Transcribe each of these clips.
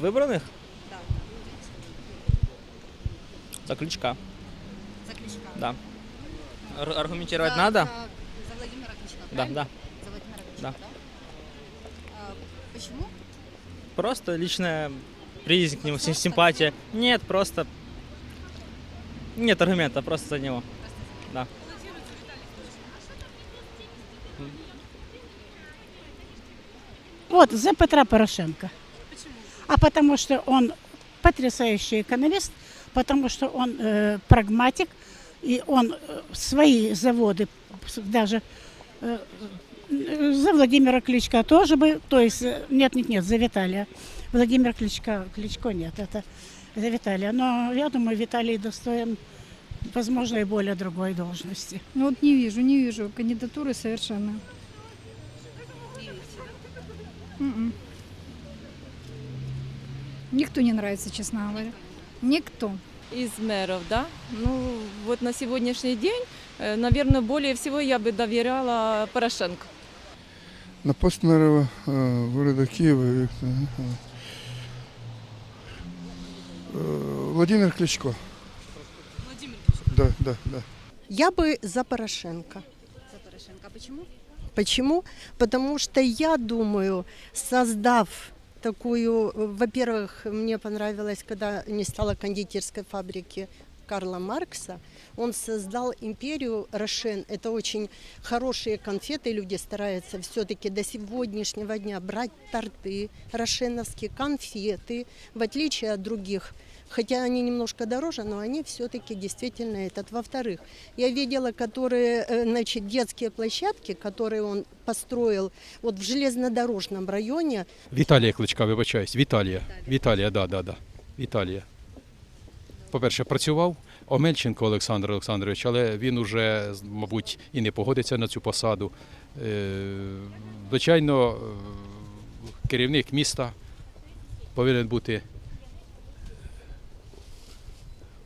З вибраних? Да. За Кличка. За Кличка. Да. Ар- аргументировать За- надо? За, за Владимира Кличка, Да, правильно? да. За Владимира Кличка, Да. да? А, почему? Просто личная приязнь к нему, сим- Просто симпатия. Нет, просто... Нет аргумента, просто за него. Да. Вот, за Петра Порошенко. А потому что он потрясающий экономист, потому что он э, прагматик, и он э, свои заводы, даже э, за Владимира Кличка тоже бы, то есть, э, нет, нет, нет, за Виталия. Владимир Кличка, Кличко нет, это за Виталия. Но я думаю, Виталий достоин, возможно, и более другой должности. Ну вот не вижу, не вижу кандидатуры совершенно. Никто не нравится, честно говоря. Никто. Из мэров, да? Ну, вот на сегодняшний день, наверное, более всего я бы доверяла Порошенко. На пост мэра э, города Киева э, Владимир Кличко. Владимир Кличко. Да, да, да. Я бы за Порошенко. За Порошенко. А почему? Почему? Потому что я думаю, создав такую, во-первых, мне понравилось, когда не стало кондитерской фабрики Карла Маркса, он создал империю Рошен. Это очень хорошие конфеты, люди стараются все-таки до сегодняшнего дня брать торты рошеновские, конфеты, в отличие от других. Хотя они немножко дороже, но они все-таки действительно этот. Во-вторых, я видела, которые, э, значит, детские площадки, которые он построил вот в железнодорожном районе, Віталія Кличка, вибачаюсь. Віталія. Віталія, да, да, да. Віталія. По-перше, працював Омельченко Олександр Олександрович, але він уже, мабуть, і не погодиться на цю посаду. Е, Звичайно, е, керівник міста повинен бути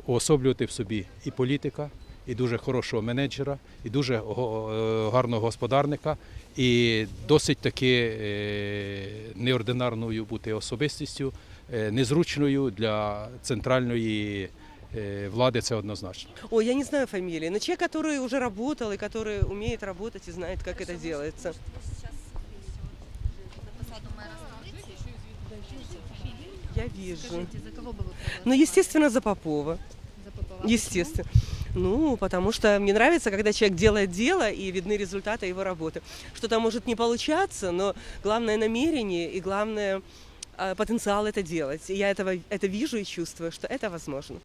уособлювати в собі і політика, і дуже хорошого менеджера, і дуже го- е, гарного господарника, і досить таки е, неординарною бути особистістю, е, незручною для центральної е, влади, це однозначно. Ой, я не знаю фамилии, но человек, который уже работал и который умеет работать и знает, как это делается. Я вижу. Скажите, за кого бы вы проголосовали? Ну, естественно, за Попова. За Попова. А Естественно. Ну, потому что мне нравится, когда человек делает дело и видны результаты его работы. Что-то может не получаться, но главное намерение и главное э, потенциал это делать. И я этого, это вижу и чувствую, что это возможно.